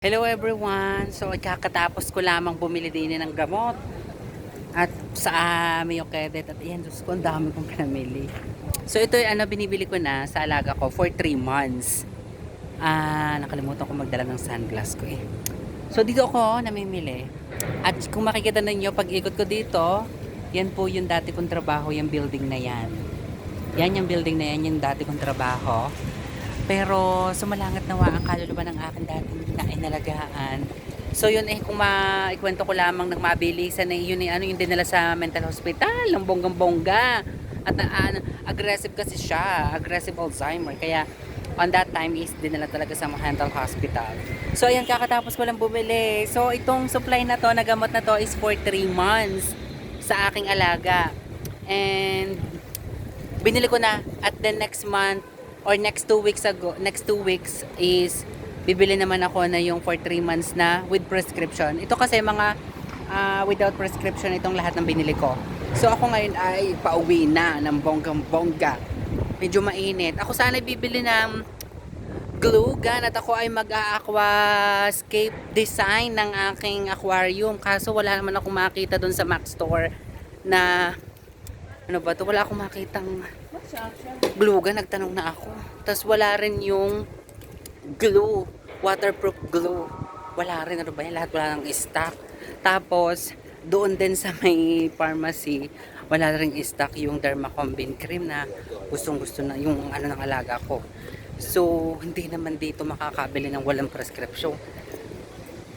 Hello everyone! So, kakatapos ko lamang bumili din ng gamot. At sa uh, Mayo. At ayan, Diyos ko, ang dami kong pinamili. So, ito yung ano, binibili ko na sa alaga ko for 3 months. Ah, nakalimutan ko magdala ng sunglass ko eh. So, dito ako namimili. At kung makikita ninyo, pag ikot ko dito, yan po yung dati kong trabaho, yung building na yan. Yan yung building na yan, yung dati kong trabaho. Pero sumalangat nawa ang kaluluwa ng aking dating nainalagaan. So yun eh, kung maikwento ko lamang ng mabilisan na yun eh, ano yung dinala sa mental hospital, ng bonggang-bongga. At uh, aggressive kasi siya, aggressive Alzheimer. Kaya on that time is dinala talaga sa mental hospital. So ayan, kakatapos ko lang bumili. So itong supply na to, na gamot na to is for 3 months sa aking alaga. And binili ko na at the next month or next two weeks ago, next two weeks is bibili naman ako na yung for 3 months na with prescription. Ito kasi mga ah, without prescription itong lahat ng binili ko. So ako ngayon ay pauwi na ng bonggang-bongga. Medyo mainit. Ako sana bibili ng glue gun at ako ay mag-aquascape design ng aking aquarium. Kaso wala naman ako makita doon sa Mac Store na ano ba to? Wala akong makitang glue gun. Nagtanong na ako. Tapos wala rin yung glue. Waterproof glue. Wala rin. Ano ba yan? Lahat wala ng stock. Tapos, doon din sa may pharmacy, wala rin stock yung Dermacombin cream na gustong gusto na yung ano ng alaga ko. So, hindi naman dito makakabili ng walang prescription.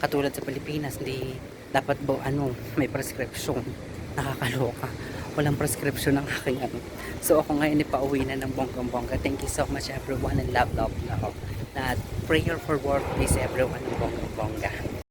Katulad sa Pilipinas, hindi dapat ba ano, may prescription. Nakakaloka. Walang prescription ng aking ano. So, ako ngayon ipauwi na ng bonggang-bongga. Thank you so much everyone and love, love, love. Na prayer for work, please everyone ng bonggang-bongga.